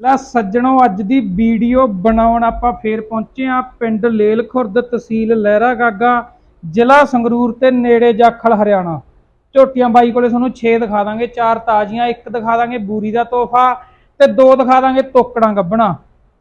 ਲੈ ਸੱਜਣੋ, ਅੱਜ ਦੀ ਵੀਡੀਓ ਬਣਾਉਣ ਆਪਾਂ ਫੇਰ ਪਹੁੰਚੇ ਆ ਪਿੰਡ ਲੇਲ ਖੁਰਦ ਤਹਿਸੀਲ ਲਹਿਰਾ ਗਾਗਾ, ਜ਼ਿਲ੍ਹਾ ਸੰਗਰੂਰ ਤੇ ਨੇੜੇ ਜਾਖਲ, ਹਰਿਆਣਾ। ਝੋਟੀਆਂ ਬਾਈ ਕੋਲੇ ਤੁਹਾਨੂੰ 6 ਦਿਖਾ ਦਾਂਗੇ, ਚਾਰ ਤਾਜ਼ੀਆਂ, ਇੱਕ ਦਿਖਾ ਦਾਂਗੇ ਬੂਰੀ ਦਾ ਤੋਹਫਾ ਤੇ ਦੋ ਦਿਖਾ ਦਾਂਗੇ ਤੋਕੜਾਂ ਗੱਬਣਾ।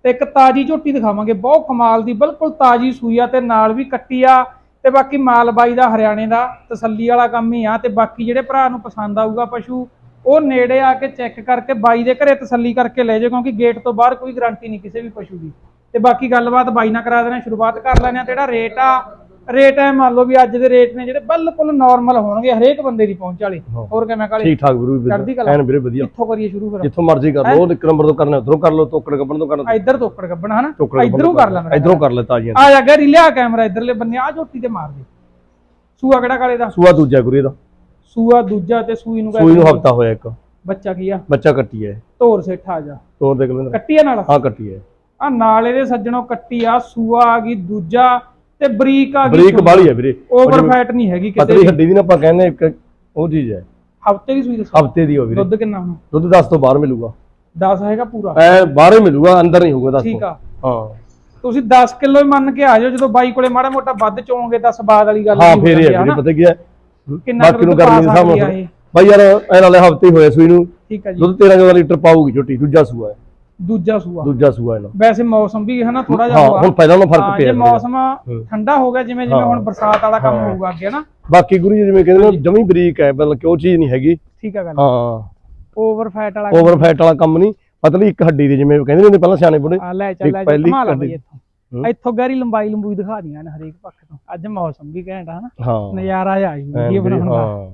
ਤੇ ਇੱਕ ਤਾਜੀ ਝੋਟੀ ਦਿਖਾਵਾਂਗੇ, ਬਹੁਤ ਕਮਾਲ ਦੀ, ਬਿਲਕੁਲ ਤਾਜੀ ਸੂਈ ਆ ਤੇ ਨਾਲ ਵੀ ਕੱਟੀ ਆ ਤੇ ਬਾਕੀ ਮਾਲ ਬਾਈ ਦਾ ਹਰਿਆਣੇ ਦਾ ਤਸੱਲੀ ਵਾਲਾ ਕੰਮ ਹੀ ਆ ਤੇ ਬਾਕੀ ਜਿਹੜੇ ਭਰਾ ਨੂੰ ਪਸੰਦ ਆਊਗਾ ਪਸ਼ੂ ਉਹ ਨੇੜੇ ਆ ਕੇ ਚੈੱਕ ਕਰਕੇ ਬਾਈ ਦੇ ਘਰੇ ਤਸੱਲੀ ਕਰਕੇ ਲੈ ਜਾਓ ਕਿਉਂਕਿ ਗੇਟ ਤੋਂ ਬਾਹਰ ਕੋਈ ਗਾਰੰਟੀ ਨਹੀਂ ਕਿਸੇ ਵੀ ਪਸ਼ੂ ਦੀ। ਤੇ ਬਾਕੀ ਗੱਲਬਾਤ ਬਾਈ ਨਾਲ ਕਰਾ ਦੇਣਾ ਸ਼ੁਰੂਆਤ ਕਰ ਲੈਣੇ ਆ ਤੇ ਜਿਹੜਾ ਰੇਟ ਆ ਰੇਟ ਐ ਮੰਨ ਲਓ ਵੀ ਅੱਜ ਦੇ ਰੇਟ ਨੇ ਜਿਹੜੇ ਬਿਲਕੁਲ ਨਾਰਮਲ ਹੋਣਗੇ ਹਰੇਕ ਬੰਦੇ ਦੀ ਪਹੁੰਚ ਵਾਲੇ। ਹੋਰ ਕਿਵੇਂ ਕਾਲੇ? ਠੀਕ ਠਾਕ ਵੀਰੂ ਚੜ੍ਹਦੀ ਕਲਾ। ਐਨ ਵੀਰੇ ਵਧੀਆ। ਕਿੱਥੋਂ ਕਰੀਏ ਸ਼ੁਰੂ ਫਿਰ। ਜਿੱਥੋਂ ਮਰਜ਼ੀ ਕਰ ਲਓ ਇੱਕ ਨੰਬਰ ਤੋਂ ਕਰਨਾ ਉਧਰੋਂ ਕਰ ਲਓ ਤੋਕੜ ਕੱਪਣ ਤੋਂ ਕਰਨਾ। ਇੱਧਰ ਤੋਕੜ ਗੱਬਣਾ ਹਨਾ? ਇੱਧਰੋਂ ਕਰ ਲੈ ਇਧਰੋਂ ਕਰ ਲੈ ਤਾਜ਼ੀਆਂ। ਆ ਜਾ ਗੈਰੀ ਲਿਆ ਕੈਮਰਾ ਇੱਧਰਲੇ ਬੰਨੇ ਆ ਝੋਟੀ ਤੇ ਮਾਰ ਦੇ। ਸੂਆ ਕਿਹੜਾ ਕਾਲੇ ਦਾ? ਸੂਆ ਦੂਜਾ ਗੁਰੂ ਇਹਦਾ ਸੂਆ ਦੂਜਾ ਤੇ ਸੂਈ ਨੂੰ ਸੂਈ ਨੂੰ ਹਫਤਾ ਹੋਇਆ ਇੱਕ। ਬੱਚਾ ਕੀ ਆ? ਬੱਚਾ ਕੱਟੀ ਹੈ ਧੋਰ ਸੇਠਾ ਆ ਜਾ। ਤੋਰ ਦੇ ਕਲਿੰਦਰ ਕੱਟੀ ਆ ਨਾਲ? ਹਾਂ ਕੱਟੀ ਹੈ ਆ ਨਾਲ ਇਹਦੇ ਸੱਜਣੋਂ ਕੱਟੀ ਆ ਸੂਆ ਆ ਗਈ ਦੂਜਾ ਤੇ ਬਰੀਕ ਆ ਗਈ ਬਰੀਕ ਬਾਲੀ ਹੈ ਵੀਰੇ। ਓਵਰ ਫੈਟ ਨਹੀਂ ਹੈਗੀ ਕਿਤੇ ਪਤਲੀ ਹੱਡੀ ਦੀ ਨਾ ਆਪਾਂ ਕਹਿੰਦੇ ਇੱਕ ਉਹ ਚੀਜ਼ ਹੈ। ਹਫ਼ਤੇ ਦੀ ਸੂਈ ਦੱਸੋ। ਹਫ਼ਤੇ ਦੀ ਹੋ ਵੀਰੇ। ਦੁੱਧ ਕਿੰਨਾ ਹੁਣ? ਦੁੱਧ 10 ਤੋਂ ਬਾਹਰ ਮਿਲੂਗਾ। 10 ਹੈਗਾ ਪੂਰਾ? ਐ ਬਾਹਰੇ ਮਿਲੂਗਾ ਅੰਦਰ ਨਹੀਂ ਹੋਊਗਾ 10 ਠੀਕ ਆ। ਹਾਂ। ਤੁਸੀਂ 10 ਕਿਲੋ ਹੀ ਮੰਨ ਕੇ ਆ ਜਾਓ ਜਦੋਂ ਬਾਈ ਕੋਲੇ ਮਾੜਾ ਮੋਟਾ ਵੱਧ ਚੋਣਗੇ ਤਾਂ ਸਵਾਦ ਵਾਲੀ ਗੱਲ ਹਾਂ ਨਹੀਂ ਫੇਰ ਇਹ ਵੀਰੇ ਹਨਾ। ਪਤਾ ਕੀ ਹੈ? ਕਿੰਨਾ ਬਾਕੀ ਨੂੰ ਗਰਮੀ ਦੇ ਹਿਸਾਬ ਨਾਲ ਇਹ? ਬਾਈ ਯਾਰ ਐ ਨਾਲੇ ਹਫ਼ਤੇ ਹੋਏ ਸੂਈ ਨੂੰ। ਠੀਕ ਆ ਜੀ। ਦੁੱਧ 13 14 ਲੀਟਰ ਪਾਊਗੀ ਝੋਟੀ ਦੂਜਾ ਸੂਆ ਹੈ ਦੂਜਾ ਸੂਆ। ਦੂਜਾ ਸੂਆ ਇਹਨਾਂ ਵੈਸੇ ਮੌਸਮ ਵੀ ਹੈ ਨਾ ਥੋੜਾ ਜਿਹਾ ਹਾਂ ਹੁਣ ਪਹਿਲਾਂ ਨਾਲੋਂ ਹਾਂ, ਫ਼ਰਕ ਜੇ ਪਿਆ ਵੀਰੇ। ਮੌਸਮ ਠੰਡਾ ਹੋ ਗਿਆ ਜਿਵੇਂ ਜਿਵੇਂ ਹੁਣ ਬਰਸਾਤ ਵਾਲਾ ਕੰਮ ਹਾਂ। ਹੋਊਗਾ ਅੱਗੇ ਨਾ ਬਾਕੀ ਗੁਰੂ ਜੀ ਜਿਵੇਂ ਕਹਿੰਦੇ ਨੇ ਜਮੀ ਬਰੀਕ ਹੈ ਮਤਲਬ ਕਿ ਉਹ ਚੀਜ਼ ਨਹੀਂ ਹੈਗੀ। ਠੀਕ ਆ ਗੱਲ। ਹਾਂ। ਓਵਰ ਫੈਟ ਵਾਲਾ ਓਵਰ ਫੈਟ ਵਾਲਾ ਕੰਮ ਨਹੀਂ। ਪਤਲੀ ਇੱਕ ਹੱਡੀ ਦੀ ਜਿਵੇਂ ਕਹਿੰਦੇ ਹੁੰਦੇ ਪਹਿਲਾਂ ਸਿਆਣੇ ਲੈ ਪਹਿਲੀ ਕਮਾ ਲਾ ਕੱਢੀ। ਬਈ ਇੱਥੋਂ। ਹੂੰ। ਇੱਥੋਂ ਗਹਿਰੀ ਲੰਬਾਈ ਲੰਬੂਈ ਦਿਖਾ ਦੀਆਂ ਨੇ ਹਰੇਕ ਪੱਖ ਤੋਂ। ਅੱਜ ਮੌਸਮ ਵੀ ਘੈਂਟ ਆ ਹਨਾ। ਨਜ਼ਾਰਾ ਆ ਐਨ ਵੀਡੀਓ ਬਣਾਉਣ ਦਾ।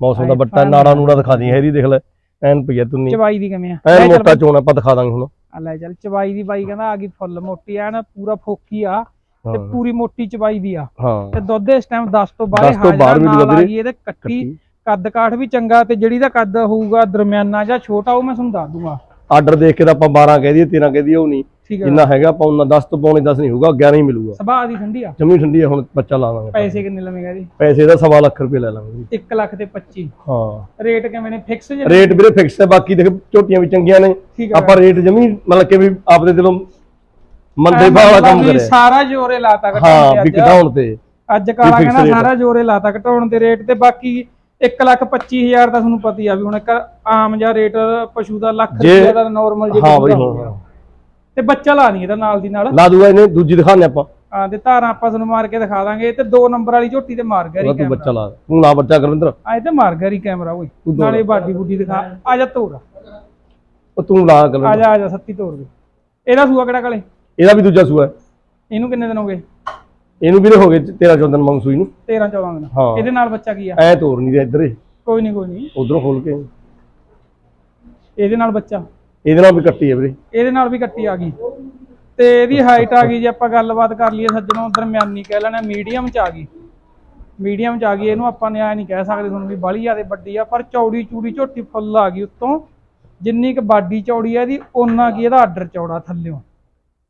ਮੌਸਮ ਦਾ ਬੱਟਾ ਨਾੜਾ ਨੂੜਾ ਦਿਖਾ ਦੀ ਹੈਰੀ ਦੇਖ ਲੈ ਐਨ ਪਈਆ ਤੁੰਨੀ। ਚਵਾਈ ਦੀ ਕਿਵੇਂ ਆ? ਐਨ ਮੋਟਾ ਚੋਣ ਆਪਾਂ ਦਿਖਾ ਦਾਂਗੇ ਹੁਣ। ਆ ਲੈ ਚੱਲ ਚਵਾਈ ਦੀ ਬਾਈ ਕਹਿੰਦਾ ਆ ਗਈ ਫੁੱਲ ਮੋਟੀ ਆ ਨਾ ਪੂਰਾ ਫੋਕੀ ਆ ਤੇ ਪੂਰੀ ਮੋਟੀ ਚਵਾਈ ਦੀ ਆ। ਤੇ ਦੁੱਧ ਇਸ ਟਾਈਮ 10 ਤੋਂ ਬਾਹਰ 10 ਤੋਂ ਬਾਹਰ ਹਾਜ਼ਰ ਮਿਲੂਗਾ ਨਾਲ ਆ। ਗਈ ਇਹਦੇ ਕੱਟੀ। ਕੱਦ ਕਾਠ ਵੀ ਚੰਗਾ ਤੇ ਜਿਹੜੀ ਦਾ ਕੱਦ ਹੋਊਗਾ ਦਰਮਿਆਨਾ ਜਾਂ ਛੋਟਾ ਉਹ ਮੈਂ ਤੁਹਾਨੂੰ ਦੱਸ ਦੂੰਗਾ। ਆਰਡਰ ਦੇਖ ਕੇ ਤਾਂ ਆਪਾਂ 12 ਕਹਿ ਦਈਏ 13 ਕਹਿ ਦਈਏ ਉਹ ਨਹੀਂ। ਠੀਕ ਹੈ। ਜਿੰਨਾ ਹੈਗਾ ਆਪਾਂ ਉਹਨਾਂ 10 ਤੋਂ ਪੌਣੇ 10 ਨਹੀਂ ਹੋਊਗਾ 11 ਹੀ ਮਿਲੂਗਾ। ਸੁਭਾਅ ਦੀ ਠੰਡੀ ਆ? ਜਮੀ ਠੰਡੀ ਹੈ ਹੁਣ ਬੱਚਾ ਲਾ ਦਾਂਗੇ ਆਪਾਂ। ਪੈਸੇ ਕਿੰਨੇ ਲਵੇਂਗਾ ਜੀ? ਪੈਸੇ ਦਾ ਸਵਾ ਲੱਖ ਰੁਪਏ ਲੈ ਲਾਂਗੇ ਜੀ। 1 ਲੱਖ ਤੇ 25 ਹਾਂ। ਰੇਟ ਕਿਵੇਂ ਨੇ? ਫਿਕਸ ਜੇ ਰੇਟ ਵੀਰੇ ਫਿਕਸ ਹੈ ਬਾਕੀ ਦੇਖ ਝੋਟੀਆਂ ਵੀ ਚੰਗੀਆਂ ਨੇ। ਹੈ ਆਪਾਂ ਰੇਟ ਜਮੀ ਮਤਲਬ ਕਿ ਵੀ ਆਪਦੇ ਦਿਲੋਂ ਮੰਦੇ ਭਾਅ ਵਾਲਾ ਕੰਮ ਵੀ ਕਰਿਆ ਸਾਰਾ ਜੋਰੇ ਲਾਤਾ ਘਟਾਉਣ ਹਾਂ ਤੇ ਵੀ ਅੱਜ। ਘਟਾਉਣ ਤੇ। ਅੱਜ ਕਾਲਾ ਕਹਿੰਦਾ ਸਾਰਾ ਜੋਰੇ ਲਾਤਾ ਘਟਾਉਣ ਦੇ ਰੇਟ ਤੇ ਬਾਕੀ 1 ਲੱਖ 25 ਹਜ਼ਾਰ ਦਾ ਤੁਹਾਨੂੰ ਪਤਾ ਹੀ ਆ ਵੀ ਹੁਣ ਇੱਕ ਆਮ ਜਿਹਾ ਰੇਟ ਪਸ਼ੂ ਦਾ ਲੱਖ ਰੁਪਏ ਦਾ ਨਾਰਮਲ ਜੇ ਹਾਂ ਬਈ ਹਾਂ। ਤੇ ਬੱਚਾ ਲਾ ਨਹੀਂ ਇਹਦਾ ਨਾਲ ਦੀ ਨਾਲ। ਲਾ ਦੂਗਾ ਇਹਨੇ ਦੂਜੀ ਦਿਖਾਣੇ ਆਪਾਂ। ਆ ਤੇ ਧਾਰਾਂ ਆਪਾਂ ਤੁਹਾਨੂੰ ਮਾਰ ਕੇ ਦਿਖਾ ਦਾਂਗੇ। ਤੇ ਦੋ ਨੰਬਰ ਵਾਲੀ ਝੋਟੀ ਤੇ ਮਾਰ ਗਿਆ ਰੀ ਤੂੰ ਬੱਚਾ ਲਾ ਤੂੰ ਨਾ ਬੱਚਾ ਕਰਵਿੰਦਰ ਆਏ ਤੇ ਮਾਰ ਗਿਆ ਰੀ ਕੈਮਰਾ ਓਏ। ਦੋ ਨਾਲੇ ਬਾਡੀ ਬੁੱਡੀ ਦਿਖਾ। ਆ ਜਾ ਤੋਰ ਉਹ ਤੂੰ ਲਾ ਆ ਕਰਵਿੰਦਰ ਜਾ ਆ ਜਾ ਸੱਤੀ ਤੋਰ ਦੇ। ਇਹਦਾ ਸੂਆ ਕਿਹੜਾ ਕਲੇ? ਇਹਦਾ ਵੀ ਦੂਜਾ ਸੂਆ ਹੈ। ਇਹਨੂੰ ਕਿੰਨੇ ਦਿਨ ਹੋ ਗਏ? ਇਹਨੂੰ ਵੀਰੇ ਹੋ ਗਏ 13 14 ਦਿਨ ਮੰਗ ਸੂਈ ਨੂੰ। 13 14 ਦਿਨ। ਹਾਂ। ਇਹਦੇ ਨਾਲ ਬੱਚਾ ਕੀ ਆ? ਐ ਤੋਰ ਨਹੀਂ ਰਿਹਾ ਇੱਧਰ ਹੀ। ਕੋਈ ਨਹੀਂ ਕੋਈ ਨਹੀਂ ਉਧਰੋਂ ਖੋਲ ਕੇ। ਇਹਦੇ ਨਾਲ ਬੱਚਾ। ਇਹਦੇ ਨਾਲ ਵੀ ਕੱਟੀ ਹੈ ਵੀਰੇ। ਇਹਦੇ ਨਾਲ ਵੀ ਕੱਟੀ ਆ ਗਈ। ਤੇ ਇਹਦੀ ਹਾਈਟ ਆ ਗਈ ਜੇ ਆਪਾਂ ਗੱਲਬਾਤ ਕਰ ਲਈਏ ਸੱਜਣੋਂ ਦਰਮਿਆਨੀ ਕਹਿ ਲੈਣਾ ਮੀਡੀਅਮ ਚ ਆ ਗਈ। ਮੀਡੀਅਮ ਚ ਆ ਗਈ ਇਹਨੂੰ ਆਪਾਂ ਨੇ ਐ ਨਹੀਂ ਕਹਿ ਸਕਦੇ ਤੁਹਾਨੂੰ ਵੀ ਬਾਹਲੀ ਜ਼ਿਆਦਾ ਵੱਡੀ ਆ ਪਰ ਚੌੜੀ ਚੂੜੀ ਝੋਟੀ ਫੁੱਲ ਆ ਗਈ ਉੱਤੋਂ। ਜਿੰਨੀ ਕੁ ਬਾਡੀ ਚੌੜੀ ਆ ਇਹਦੀ ਓਨਾ ਕੀ ਇਹਦਾ ਆਰਡਰ ਚੌੜਾ ਥੱਲਿਓਂ।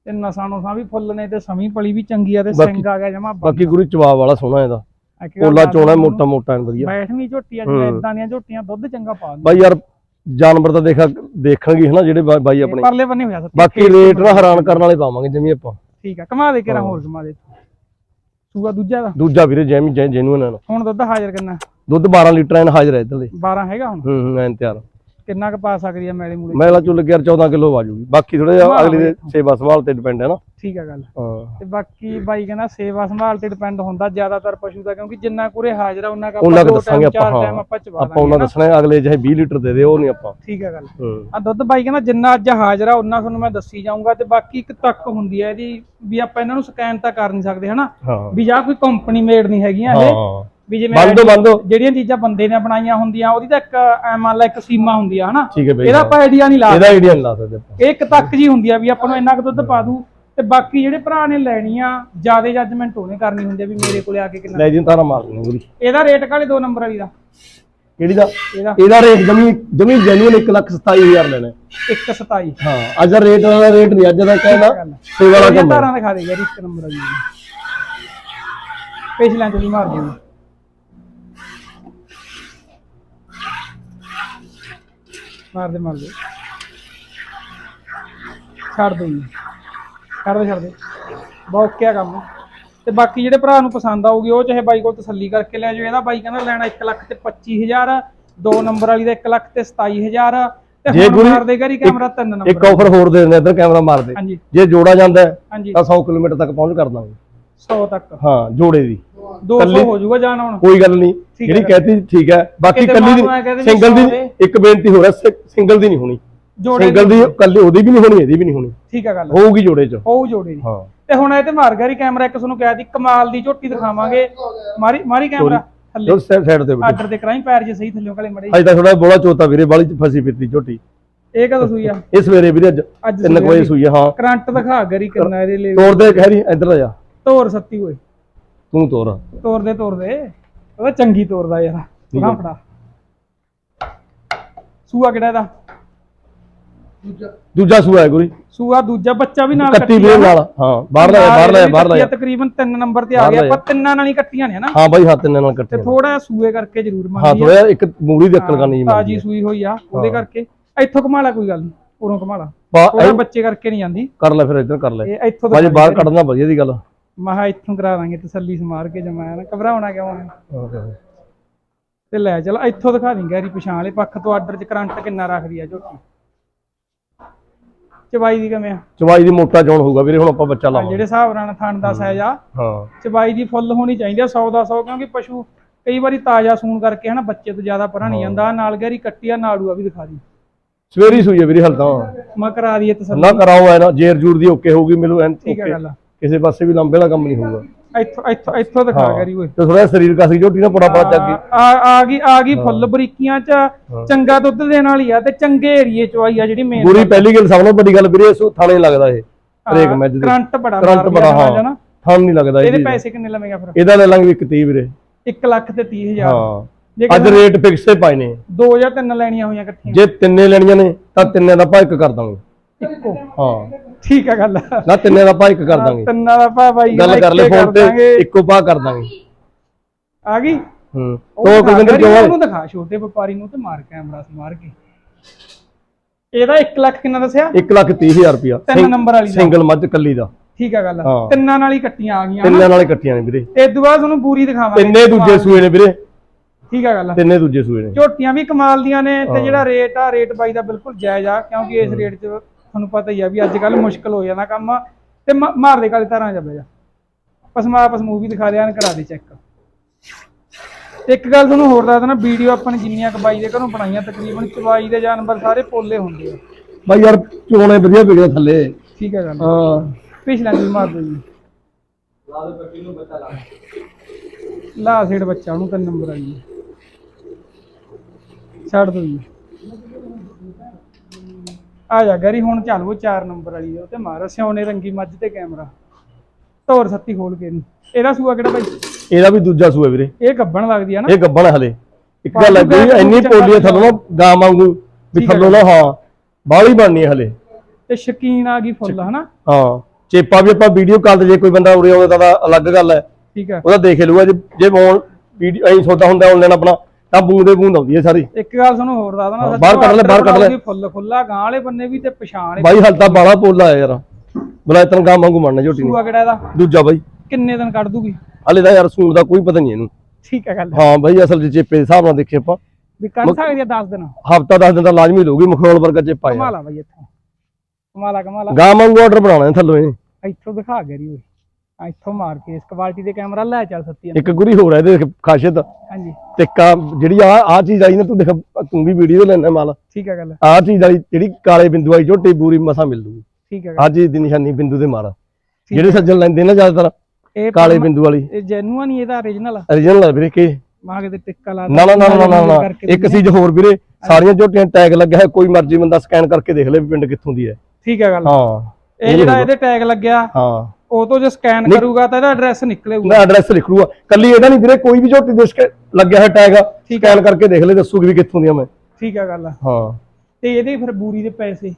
ਤੇ ਨਸਾਂ ਨੁਸਾਂ ਵੀ ਫੁੱਲ ਨੇ ਤੇ ਸਮੀ ਪਲੀ ਵੀ ਚੰਗੀ ਆ ਤੇ ਸਿੰਘ ਆ ਗਿਆ ਜਮਾ ਬਾਕੀ ਗੁਰੂ ਚਵਾਬ ਵਾਲਾ ਸੋਹਣਾ ਇਹਦਾ। ਕੋਲਾ ਚੋਣਾ ਮੋਟਾ ਮੋਟਾ ਵਧੀਆ। ਬੈਠਵੀਂ ਝੋਟੀ ਆ ਹੂੰ। ਜਿਵੇਂ ਇਦਾਂ ਦੀਆਂ ਝੋਟੀਆਂ ਦੁੱਧ ਚੰਗਾ ਪਾ ਬਾਈ ਯਾਰ ਜਾਨਵਰ ਤਾਂ ਦੇਖਾ ਦੇਖਣਗੇ ਹਨਾ ਜਿਹੜੇ ਬਾ- ਬਾਈ ਆਪਣੇ। ਪਰਲੇ ਬੰਨੇ ਹੋਇਆ ਸੱਤੀ ਬਾਕੀ ਰੇਟ ਨਾ ਹੈਰਾਨ ਕਰਨ ਵਾਲੇ ਪਾਵਾਂਗੇ ਜਿਵੇਂ ਆਪਾਂ। ਠੀਕ ਆ ਕਮਾ ਦੇ ਕੇ ਰਾਂ ਹਾਂ। ਹੋਰ ਕਮਾ ਦੇ। ਸੂਆ ਦੂਜਾ ਦਾ? ਦੂਜਾ ਵੀਰੇ ਜੈਮੀ ਜੈਨੂਨ ਹੈ ਹੁਣ ਦੁੱਧ ਹਾਜ਼ਰ ਕਿੰਨਾ? ਦੁੱਧ 12 ਲੀਟਰ ਐਨ ਹਾਜ਼ਰ ਹੈ ਇੱਧਰਲੇ। 12 ਹੈਗਾ ਹੁਣ? ਹੂੰ ਹੂੰ ਐਨ ਤਿਆਰ ਕਿੰਨਾ ਕੁ ਪਾ ਸਕਦੀ ਆ ਮੈਲੇ ਮੂਲੇ? ਮੈਲਾ ਚੁੱਲ ਗਿਆ 14 ਕਿਲੋ ਆ ਜੂਗੀ। ਬਾਕੀ ਥੋੜਾ ਜਿਹਾ ਅਗਲੀ ਦੇ। ਸੇਵਾ ਸੰਭਾਲ ਤੇ ਡਿਪੈਂਡ ਹੈ ਨਾ। ਠੀਕ ਆ ਗੱਲ। ਹਾਂ। ਤੇ ਬਾਕੀ ਬਾਈ ਕਹਿੰਦਾ ਸੇਵਾ ਸੰਭਾਲ ਤੇ ਡਿਪੈਂਡ ਹੁੰਦਾ ਜ਼ਿਆਦਾਤਰ ਪਸ਼ੂ ਦਾ ਕਿਉਂਕਿ ਜਿੰਨਾ ਕੁਰੇ ਹਾਜ਼ਰ ਆ ਉਹਨਾਂ ਕਾ ਉਹਨਾਂ ਕੁ ਦੋ ਦੱਸਾਂਗੇ ਆਪਾਂ, ਹਾਂ। ਆਪਾਂ ਉਹਨਾਂ। ਦੱਸਣਾ ਅਗਲੇ ਜਿਹੇ 20 ਲੀਟਰ ਦੇ ਦੇ ਉਹ ਨਹੀਂ ਆਪਾਂ। ਠੀਕ ਆ ਗੱਲ। ਆ ਦੁੱਧ ਬਾਈ ਕਹਿੰਦਾ ਜਿੰਨਾ ਅੱਜ ਹਾਜ਼ਰ ਆ ਉਹਨਾਂ ਤੁਹਾਨੂੰ ਮੈਂ ਦੱਸੀ ਜਾਊਂਗਾ ਤੇ ਬਾਕੀ ਇੱਕ ਤੱਕ ਹੁੰਦੀ ਹੈ ਇਹਦੀ ਵੀ ਆਪਾਂ ਇਹਨਾਂ ਨੂੰ ਸਕੈਨ ਤਾਂ ਕਰ ਨਹੀਂ ਸਕਦੇ ਹਨਾ? ਵੀ ਜਾਂ ਕੋਈ ਕੰਪਨੀ ਮੇਡ ਨਹੀਂ ਹੈਗੀਆਂ ਇਹ। ਵੀ ਜਿਵੇਂ ਬੰਦੋ ਬੰਦੋ ਜਿਹੜੀਆਂ ਚੀਜ਼ਾਂ ਬੰਦੇ ਨੇ ਬਣਾਈਆਂ ਹੁੰਦੀਆਂ ਉਹਦੀ ਤਾਂ ਇੱਕ ਮੰਨ ਲਾ ਇੱਕ ਸੀਮਾ ਹੁੰਦੀ ਆ ਹਨਾ? ਇਹਦਾ ਆਪਾਂ ਆਈਡੀਆ ਨਹੀਂ ਲਾ ਇਹਦਾ ਆਈਡੀਆ ਨਹੀਂ ਲਾ ਸਕਦੇ ਇਹ ਇੱਕ ਤੱਕ ਜੀ ਹੁੰਦੀ ਆ ਵੀ ਆਪਾਂ ਨੂੰ ਇੰਨਾ ਕੁ ਦੁੱਧ ਪਾ ਦੂ ਤੇ ਬਾਕੀ ਜਿਹੜੇ ਭਰਾ ਨੇ ਲੈਣੀ ਆ ਜ਼ਿਆਦਾ ਜੱਜਮੈਂਟ ਉਹਨੇ ਕਰਨੀ ਹੁੰਦੀ ਆ ਵੀ ਮੇਰੇ ਕੋਲੇ ਆ ਕੇ ਕਿੰਨਾ। ਲੈ ਜੀ ਤਾਰਾ ਮਾਰ ਲੈਣੀ ਗੁਰੂ ਇਹਦਾ ਰੇਟ ਕਾਲੇ ਦੋ ਨੰਬਰ ਵਾਲੀ ਦਾ। ਕਿਹੜੀ ਦਾ? ਇਹਦਾ। ਰੇਟ ਜਮੀ ਜਮੀ ਜੈਨੂਨ 1 ਲੱਖ 27000 ਲੈਣਾ ਹੈ। 127 ਹਾਂ ਅੱਜ ਦਾ ਰੇਟ ਦਾ ਰੇਟ ਨਹੀਂ ਅੱਜ ਦਾ ਕਹਿਣਾ ਸੇਵਾ ਵਾਲਾ ਕੰਮ। ਧਾਰਾਂ ਦਿਖਾ ਦੇ ਯਾਰ ਇੱਕ ਨੰਬਰ ਵਾਲੀ। ਪਿਛਲਾਂ ਤੇ ਵੀ ਮਾਰ ਦੇ ਮਾਰ ਦੇ ਮਾਰ ਦੇ। ਛੱਡ ਦੋ ਜੀ। ਛੱਡ ਦੇ ਛੱਡ ਦੇ। ਬਹੁਤ ਕਿਆ ਕੰਮ। ਤੇ ਬਾਕੀ ਜਿਹੜੇ ਭਰਾ ਨੂੰ ਪਸੰਦ ਆਊਗੀ ਉਹ ਚਾਹੇ ਬਾਈ ਕੋਲ ਤਸੱਲੀ ਕਰਕੇ ਲੈ ਜਾਓ। ਇਹਦਾ ਬਾਈ ਕਹਿੰਦਾ ਲੈਣਾ 1 ਲੱਖ ਤੇ 25000 ਦੋ ਨੰਬਰ ਵਾਲੀ ਦਾ 1 ਲੱਖ ਤੇ 27000 ਤੇ ਜੇ ਗੁਰੀ- ਮਾਰ ਦੇਗਾ ਰੀ ਕੈਮਰਾ ਤਿੰਨ ਇੱਕ ਨੰਬਰ ਆਫਰ ਹੋਰ ਦੇ ਦਿੰਦੇ ਇੱਧਰ ਕੈਮਰਾ ਮਾਰ ਦੇ। ਜੇ ਜੋੜਾ ਜਾਂਦਾ ਤਾਂ 100 ਕਿਲੋਮੀਟਰ ਤੱਕ ਪਹੁੰਚ ਕਰ ਦਾਂਗੇ। 100 ਤੱਕ। ਹਾਂ ਜੋੜੇ ਦੀ। 200 ਕੱਲੀ- ਹੋ ਜਾਊਗਾ ਜਾਣ ਹੁਣ। ਕੋਈ ਗੱਲ ਨਹੀਂ ਜਿਹੜੀ ਹੈ। ਹੈ। ਕਹਿਤੀ ਠੀਕ ਹੈ। ਬਾਕੀ ਕੱਲੀ ਦੀ ਸਿੰਗਲ ਦੀ। ਇੱਕ ਬੇਨਤੀ ਹੋ ਰਿਹਾ ਸਿੰਗਲ ਦੀ ਨਹੀਂ ਹੋਣੀ। ਸਿੰਗਲ ਦੀ ਕੱਲੀ ਉਹਦੀ ਵੀ ਨਹੀਂ ਹੋਣੀ ਇਹਦੀ ਵੀ ਨਹੀਂ ਹੋਣੀ। ਠੀਕ ਆ ਗੱਲ। ਹੋਊਗੀ ਜੋੜੇ 'ਚ। ਹੋਊ ਜੋੜੇ ਦੀ। ਹਾਂ। ਤੇ ਹੁਣ ਇਹ ਤੇ ਮਾਰ ਗਿਆ ਰੀ ਕੈਮਰਾ ਇੱਕ ਤੁਹਾਨੂੰ ਕਹਿ ਦੀ ਕਮਾਲ ਦੀ ਝੋਟੀ ਦਿਖਾਵਾਂਗੇ। ਮਾਰੀ ਮਾਰੀ ਕੈਮਰਾ ਥੱਲੇ। ਜੋ ਸਾਈਡ ਤੇ ਆਰਡਰ ਤੇ ਕਰਾਈ ਪੈਰ ਜੇ ਸਹੀ ਥੱਲੇ ਕਾਲੇ ਮੜੇ। ਅੱਜ ਤਾਂ ਥੋੜਾ ਬੋਲਾ ਚੋਤਾ ਵੀਰੇ ਬਾਲੀ ਚ ਫਸੀ ਫਿਰਦੀ ਝੋਟੀ। ਇਹ ਕਦੋਂ ਸੂਈ ਆ? ਇਹ ਸਵੇਰੇ ਵੀਰੇ ਅੱਜ ਅੱਜ 3 ਵਜੇ ਸੂਈ ਆ, ਹਾਂ। ਕਰੰਟ ਦਿਖਾ ਗਰੀ ਕਿੰਨਾ ਇਹਦੇ ਲਈ। ਤੋੜ ਦੇ ਖੈਰੀ ਇੱਧਰ ਆ ਜਾ। ਤੋਰ ਸੱਤੀ ਹੋਏ ਤੂੰ ਤੋੜ ਤੋਰ। ਦੇ ਤੋਰ ਦੇ ਉਹ ਚੰਗੀ ਤੋਰਦਾ ਯਾਰ। ਠੀਕ ਫੜਾ ਹੈ। ਸੂਆ ਕਿਹੜਾ ਇਹਦਾ? ਦੂਜਾ। ਸੂਆ ਹੈ ਗੁਰੀ ਸੂਆ ਦੂਜਾ ਬੱਚਾ ਵੀ ਨਾਲ ਕੱਟੀ ਨਾ। ਨਾਲ। ਹਾਂ ਬਾਹਰ ਲੈ ਜਾ, ਬਾਹਰ ਲੈ ਜਾ, ਬਾਹਰ ਲੈ ਕੱਟੀ ਆ, ਜਾ। ਤਕਰੀਬਨ 3 ਨੰਬਰ ਤੇ ਆ ਗਿਆ। ਆਪਾਂ ਤਿੰਨਾਂ ਨਾਲ ਹੀ ਕੱਟੀਆਂ ਨੇ ਨਾ ਹਾਂ ਬਾਈ ਹੱਥ ਇਹਨਾਂ ਨਾਲ ਕੱਟੇ ਤੇ ਥੋੜਾ ਜਿਹਾ ਸੂਏ ਕਰਕੇ ਜ਼ਰੂਰ ਹਾਂ ਮੰਗਦੀ ਆ ਥੋੜਾ ਇੱਕ ਮੂੜੀ ਦੇ ਅਕਲ ਕਰਨੀ ਜੀ ਤਾਜੀ ਸੂਈ ਹੋਈ ਆ ਉਹਦੇ ਹਾਂ। ਕਰਕੇ। ਇੱਥੋਂ ਕਮਾਲਾ ਕੋਈ ਗੱਲ ਨਹੀਂ ਉਰੋਂ ਕਮਾਲਾ ਬੱਚੇ ਕਰਕੇ ਨਹੀਂ ਜਾਂਦੀ। ਕਰ ਲੈ ਫਿਰ ਇੱਧਰ ਕਰ ਲੈ। ਇਹ ਇੱਥੋਂ ਬਾਜੀ ਦਿਖਾ ਬਾਹਰ। ਕੱਢਣਾ ਵਧੀਆ ਦੀ ਗੱਲ। ਮਹਾ ਇੱਥੋਂ ਕਰਾ ਦਾਂਗੇ ਤਸੱਲੀ ਸਮਾਰ ਕੇ ਜਮਾਇਆ ਨਾ। ਘਬਰਾਉਣਾ ਕਿਉਂ ਹੈ? ਤੇ ਲੈ ਚਲ ਇੱਥੋਂ ਦਿਖਾ ਦੀ ਗੈਰੀ ਪਛਾਣ ਵਾਲੇ ਪੱਖ ਤੋਂ ਆਰਡਰ ਚ ਕਰੰਟ ਕਿੰਨਾ ਰੱਖਦੀ ਆ ਝੋਟੀ। ਚਬਾਈ ਦੀ ਕਿਵੇਂ ਆ? ਚਵਾਈ ਦੀ ਮੋਟਾ ਚੋਣ ਹੋਊਗਾ ਵੀਰੇ ਹੁਣ ਆਪਾਂ ਬੱਚਾ ਲਾਵਾਂਗੇ। ਜਿਹੜੇ ਹਿਸਾਬ ਨਾਲ ਥਣ ਦਾ ਸਾਈਜ਼ ਆ ਹਾਂ। ਚਬਾਈ ਦੀ ਫੁੱਲ ਹੋਣੀ ਚਾਹੀਦੀ ਆ 100 ਦਾ 100 ਕਿਉਂਕਿ ਪਸ਼ੂ ਕਈ ਵਾਰੀ ਤਾਜ਼ਾ ਸੂਣ ਕਰਕੇ ਹਨਾ ਬੱਚੇ ਤੋਂ ਜ਼ਿਆਦਾ ਪਰਾਂ ਨਹੀਂ ਜਾਂਦਾ ਨਾਲ ਗੈਰੀ ਕੱਟੀ ਆ ਨਾੜੂਆ ਵੀ ਦਿਖਾ ਦੀ ਸਵੇਰੀ ਸੂਈ ਹੈ ਵੀਰੇ ਹਲ ਤਾਂ। ਮੈਂ ਕਰਾ ਦਈਏ ਤਸੱਲੀ ਨਾ ਕਰਾਓ ਐ ਨਾ ਜੇਰ ਜੂਰ ਦੀ ਓਕੇ ਹੋਊਗੀ ਮੈਨੂੰ ਐਨ ਠੀਕ ਹੈ। ਗੱਲ ਆ। ਕਿਸੇ ਪਾਸੇ ਵੀ ਲੰਬੇ ਵਾਲਾ ਕੰਮ ਨਹੀਂ ਹੋਊਗਾ। ਇੱਥੋਂ ਇੱਥੋਂ ਇੱਥੋਂ ਦਿਖਾ ਗੈਰੀ ਓਏ। ਤੇ ਥੋੜਾ ਸਰੀਰ ਕਾਸੀ ਝੋਟੀ ਨਾ ਪੜਾ ਪੜਾ ਚੱਗੀ ਆ ਆ ਗਈ ਆ ਗਈ ਫੁੱਲ ਬਰੀਕੀਆਂ ਚ। ਚੰਗਾ ਦੁੱਧ ਦੇਣ ਵਾਲੀ ਆ ਤੇ ਚੰਗੇ ਏਰੀਏ ਚ ਆਈ ਆ ਜਿਹੜੀ ਮੇਨ ਗੁਰੀ ਪਹਿਲੀ ਗੱਲ ਸਭ ਤੋਂ ਵੱਡੀ ਗੱਲ ਵੀਰੇ ਸੋ ਥਾਣੇ ਲੱਗਦਾ ਇਹ। ਹਰੇਕ ਮੈਚ ਦੇ ਕਰੰਟ ਬੜਾ ਕਰੰਟ ਮਾਰਦੀ ਆ ਬੜਾ ਹਾਂ। ਨਾ। ਥਾਣ ਨਹੀਂ ਲੱਗਦਾ ਇਹਦੇ ਇਹਦੀ ਪੈਸੇ ਕਿੰਨੇ ਲਵੇਂਗਾ ਫਿਰ? ਇਹਦਾ ਲੈ ਲਾਂਗੇ ਇੱਕ 30 ਵੀਰੇ। 1 ਲੱਖ ਤੇ 30000 ਹਾਂ। ਜੇ ਅੱਜ ਰੇਟ ਫਿਕਸ ਤੇ ਪਾਏ ਨੇ। ਦੋ ਜਾਂ ਤਿੰਨ ਲੈਣੀਆਂ ਹੋਈਆਂ ਇਕੱਠੀਆਂ। ਜੇ ਤਿੰਨੇ ਲੈਣੀਆਂ ਨੇ ਤਾਂ ਤਿੰਨੇ ਦਾ ਇੱਕ ਕਰ ਦਾਂਗੇ। ਇੱਕੋ। ਹਾਂ। ਠੀਕ ਆ ਗੱਲ। ਨਾ ਤਿੰਨੇ ਦਾ ਆਪਾਂ ਇੱਕ ਕਰ ਦਾਂਗੇ। ਤਿੰਨਾਂ ਦਾ ਭਾ ਬਾਈ ਗੱਲ ਕਰ ਲੈ ਫੋਨ ਤੇ। ਇੱਕੋ ਪਾ ਕਰ ਦਾਂਗੇ। ਆ ਗਈ? ਹੂੰ। ਤੋ ਗਰੀ, ਕਿਉਂ ਉਹਨੂੰ ਦਿਖਾ ਛੋਟੇ ਵਪਾਰੀ ਨੂੰ ਤੇ ਮਾਰ ਕੈਮਰਾ ਮਾਰ ਕੇ। ਇਹਦਾ 1 ਲੱਖ ਕਿੰਨਾ ਦੱਸਿਆ? 1 ਲੱਖ 30000 ਰੁਪਿਆ ਤਿੰਨ ਨੰਬਰ ਵਾਲੀ ਸਿੰਗਲ ਮੱਝ ਕੱਲੀ ਦਾ। ਠੀਕ ਆ ਗੱਲ। ਹਾਂ। ਤਿੰਨਾਂ ਨਾਲ ਹੀ ਕੱਟੀਆਂ ਆ ਗਈਆਂ। ਤਿੰਨੇ ਨਾਲ ਇਕੱਠੀਆਂ ਨੇ ਵੀਰੇ। ਤੇ ਬਾਅਦ ਤੁਹਾਨੂੰ ਪੂਰੀ ਦਿਖਾਵਾਂਗੇ। ਤਿੰਨੇ ਦੂਜੇ ਸੂਏ ਨੇ ਵੀਰੇ। ਠੀਕ ਆ ਗੱਲ। ਤਿੰਨੇ ਦੂਜੇ ਸੂਏ ਨੇ। ਝੋਟੀਆਂ ਵੀ ਕਮਾਲ ਦੀਆਂ ਨੇ ਤੇ ਹਾਂ। ਜਿਹੜਾ ਰੇਟ ਆ ਰੇਟ ਬਾਈ ਦਾ ਬਿਲਕੁਲ ਜਾਇਜ਼ ਆ ਕਿਉਂਕਿ ਇਸ ਰੇਟ 'ਚ ਤੁਹਾਨੂੰ ਪਤਾ ਹੀ ਆ ਵੀ ਅੱਜ ਕੱਲ ਮੁਸ਼ਕਲ ਹੋ ਜਾਂਦਾ ਕੰਮ। ਤੇ ਮ- ਮਾਰ ਦੇ ਕਾਲੇ ਤਾਰਾਂ ਜਾ ਜਾ। ਪਸਮਾ ਪਸਮੂ ਵੀ ਦਿਖਾ ਦਿਆਂ ਕਰਾ ਦੇ ਚੈੱਕ ਇੱਕ ਗੱਲ ਤੁਹਾਨੂੰ ਹੋਰ ਦੱਸ ਦੇਣਾ ਵੀਡੀਓ ਆਪਾਂ ਨੇ ਜਿੰਨੀਆਂ ਕੁ ਬਾਈ ਦੇ ਘਰੋਂ ਬਣਾਈਆਂ ਤਕਰੀਬਨ ਚਵਾਈ ਦੇ ਜਾਨਵਰ ਸਾਰੇ ਪੋਲੇ ਹੁੰਦੇ ਆ। ਬਾਈ ਯਾਰ ਚੋਣੇ ਵਧੀਆ ਵਿਗੜੇ ਥੱਲੇ। ਠੀਕ ਹੈ ਗੱਲ। ਹਾਂ। ਪਿਛਲਾ ਵੀ ਮਾਰ ਦੋ ਜੀ। ਲਾ ਸੇੜ ਬੱਚਾ ਉਹਨੂੰ ਤਿੰਨ ਨੰਬਰ ਆਈ ਛੱਡ ਦੋ ਜੀ। ਆ ਜਾ ਗਰੀ ਹੁਣ ਚੱਲ ਉਹ 4 ਨੰਬਰ ਵਾਲੀ ਉਹ ਤੇ ਮਾਰ ਸਿਉਨੇ ਰੰਗੀ ਮੱਝ ਤੇ ਕੈਮਰਾ। ਧੌਰ ਸੱਤੀ ਖੋਲ ਕੇ ਇਹਨੂੰ। ਇਹਦਾ ਸੂਆ ਕਿਹੜਾ ਭਾਈ? ਇਹਦਾ ਵੀ ਦੂਜਾ ਸੂਆ ਵੀਰੇ। ਇਹ ਗੱਬਣ ਲੱਗਦੀ ਆ ਨਾ। ਇਹ ਗੱਬਣ ਹੈ ਹਲੇ। ਇੱਕ ਗੱਲ ਹੈ ਬਾਕੀ ਵੀ ਇੰਨੀ ਪੋਲੀ ਹੈ ਥੱਲੋਂ ਨਾ ਗਾਂ ਵਾਂਗੂ ਵੀ ਠੀਕ ਹੈ ਥੱਲੋਂ ਨਾ ਹਾਂ ਬਾਹਲੀ ਬਣਨੀ ਹੈ ਹਲੇ। ਤੇ ਸ਼ਕੀਨ ਆ ਗਈ ਫੁੱਲ ਹਨਾ? ਹਾਂ ਚੇਪਾ ਵੀ ਆਪਾਂ ਵੀਡੀਓ ਕਾਲ ਤੇ ਜੇ ਕੋਈ ਬੰਦਾ ਉਰੇ ਆਉਂਦਾ ਤਾਂ ਅਲੱਗ ਗੱਲ ਹੈ ਠੀਕ ਆ। ਉਹਦਾ ਦੇਖ ਲੂਗਾ ਜੇ ਜੇ ਫੋਨ ਵੀਡੀਓ ਐਂ ਸੌਦਾ ਹੁੰਦਾ ਆਨਲਾਈਨ ਆਪਣਾ ਤਾਂ ਬੂੰਦੇ ਬੂੰਦ ਆਉਂਦੀ ਹੈ ਸਾਰੀ। ਇੱਕ ਗੱਲ ਤੁਹਾਨੂੰ ਹੋਰ ਦੱਸ ਦਣਾ ਬਾਹਰ ਕੱਢ ਲੈ, ਬਾਹਰ ਕੱਢ ਲੈ। ਫੁੱਲ ਖੁੱਲਾ ਗਾਂ ਵਾਲੇ ਬੰਨੇ ਵੀ ਤੇ ਪਛਾਣ ਬਾਈ ਹਲ ਤਾਂ ਬਾਲਾ ਪੋਲਾ ਯਾਰ। ਬਲਾ ਇਤਨ ਗਾਂ ਵਾਂਗੂ ਬਣਨਾ ਝੋਟੀ ਨੇ। ਸੂਆ ਕਿਹੜਾ ਇਹਦਾ? ਦੂਜਾ ਬਾਈ। ਕਿੰਨੇ ਦਿਨ ਕੱਢ ਦੂਗੀ? ਹਲੇ ਤਾਂ ਯਾਰ ਸੂਣ ਦਾ ਕੋਈ ਪਤਾ ਨਹੀਂ ਇਹਨੂੰ। ਠੀਕ ਹੈ ਗੱਲ। ਹਾਂ ਬਾਈ ਅਸਲ 'ਚ ਚੇਪੇ ਦੇ ਹਿਸਾਬ ਨਾਲ ਦੇਖੇ ਆਪਾਂ। ਵੀ ਕੱਢ ਸਕਦੀ ਆ 10 ਦਿਨ। ਹਫਤਾ 10 ਦਿਨ ਤਾਂ ਲਾਜ਼ਮੀ ਲਊਗੀ ਮਖੌਲ ਵਰਗਾ ਚੇਪਾ ਯਾਰ ਕਮਾਲਾ ਬਾਈ ਇੱਥੋਂ। ਕਮਾਲਾ ਕਮਾਲਾ ਗਾਂ ਵਾਂਗੂ ਆਰਡਰ ਬਣਾਉਣਾ ਥੱਲੋਂ ਇਹ। ਇੱਥੋਂ ਦਿਖਾ ਗਰੀ ਓਏ। ਇੱਥੋਂ ਮਾਰ ਕੇ ਇਸ ਕੁਆਲਿਟੀ ਦੇ ਕੈਮਰਾ ਲੈ ਚੱਲ ਸੱਤੀ ਇੱਕ ਗੁਰੀ ਹੋਰ ਹੈ ਇਹਦੇ ਖਾਸੀਅਤ। ਹਾਂਜੀ। ਤੇ ਕਾ ਜਿਹੜੀ ਆ ਆ ਚੀਜ਼ ਆਈ ਨਾ ਤੂੰ ਦੇਖ ਤੂੰ ਵੀ ਵੀਡੀਓ ਲੈਣਾ ਮਾਲ। ਠੀਕ ਹੈ ਗੱਲ। ਆ ਚੀਜ਼ ਵਾਲੀ ਜਿਹੜੀ ਕਾਲੇ ਬਿੰਦੂ ਵਾਲੀ ਝੋਟੀ ਪੂਰੀ ਮਸਾ ਮਿਲ ਲੂਗੀ ਠੀਕ ਹੈ ਆ ਚੀਜ਼ ਦੀ ਨਿਸ਼ਾਨੀ ਬਿੰਦੂ ਦੇ ਮਾਰ ਜਿਹੜੇ ਸੱਜਣ ਲੈਂਦੇ ਨਾ ਜ਼ਿਆਦਾਤਰ ਇਹ ਕਾਲੇ ਬਿੰਦੂ ਵਾਲੀ। ਇਹ ਜੈਨੂਅਨ ਹੀ ਇਹਦਾ origignal ਆ। Origignal ਹੈ ਵੀਰੇ ਕਿ? ਮਾਂ ਕਿਤੇ ਟਿੱਕਾ ਲਾ ਨਾ ਨਾ ਨਾ ਨਾ ਨਾ ਇੱਕ ਚੀਜ਼ ਹੋਰ ਵੀਰੇ ਸਾਰੀਆਂ ਝੋਟੀਆਂ ਟੈਗ ਲੱਗਿਆ ਹੈ ਕੋਈ ਮਰਜ਼ੀ ਬੰਦਾ ਸਕੈਨ ਕਰਕੇ ਦੇਖ ਲੈ ਵੀ ਪਿੰਡ ਕਿੱਥੋਂ ਦੀ ਹੈ। ਠੀਕ ਹੈ ਗੱਲ। ਹਾਂ ਇਹ ਜਿਹੜਾ ਇਹਦੇ ਟੈਗ ਲੱਗਿਆ ਹਾਂ। ਉਹ ਤੋਂ ਜੇ ਸਕੈਨ ਕਰੂਗਾ ਤਾਂ ਇਹਦਾ ਐਡਰੈਸ ਨਿਕਲੇਗਾ ਉਹਦਾ ਐਡਰੈਸ ਲਿਖ ਲੂਗਾ ਕੱਲੀ ਇਹਦਾ ਨਹੀਂ ਵੀਰੇ ਕੋਈ ਵੀ ਝੋਟੀ ਦੇ ਲੱਗਿਆ ਹੈ ਟੈਗ ਸਕੈਨ ਕਰਕੇ ਦੇਖ ਲੈ ਦੱਸੂਗੀ ਵੀ ਕਿੱਥੋਂ ਦੀ ਆ ਮੈਂ। ਠੀਕ ਹੈ ਗੱਲ ਹਾਂ। ਤੇ ਇਹਦੇ ਫਿਰ ਬੂਰੀ ਦੇ ਪੈਸੇ?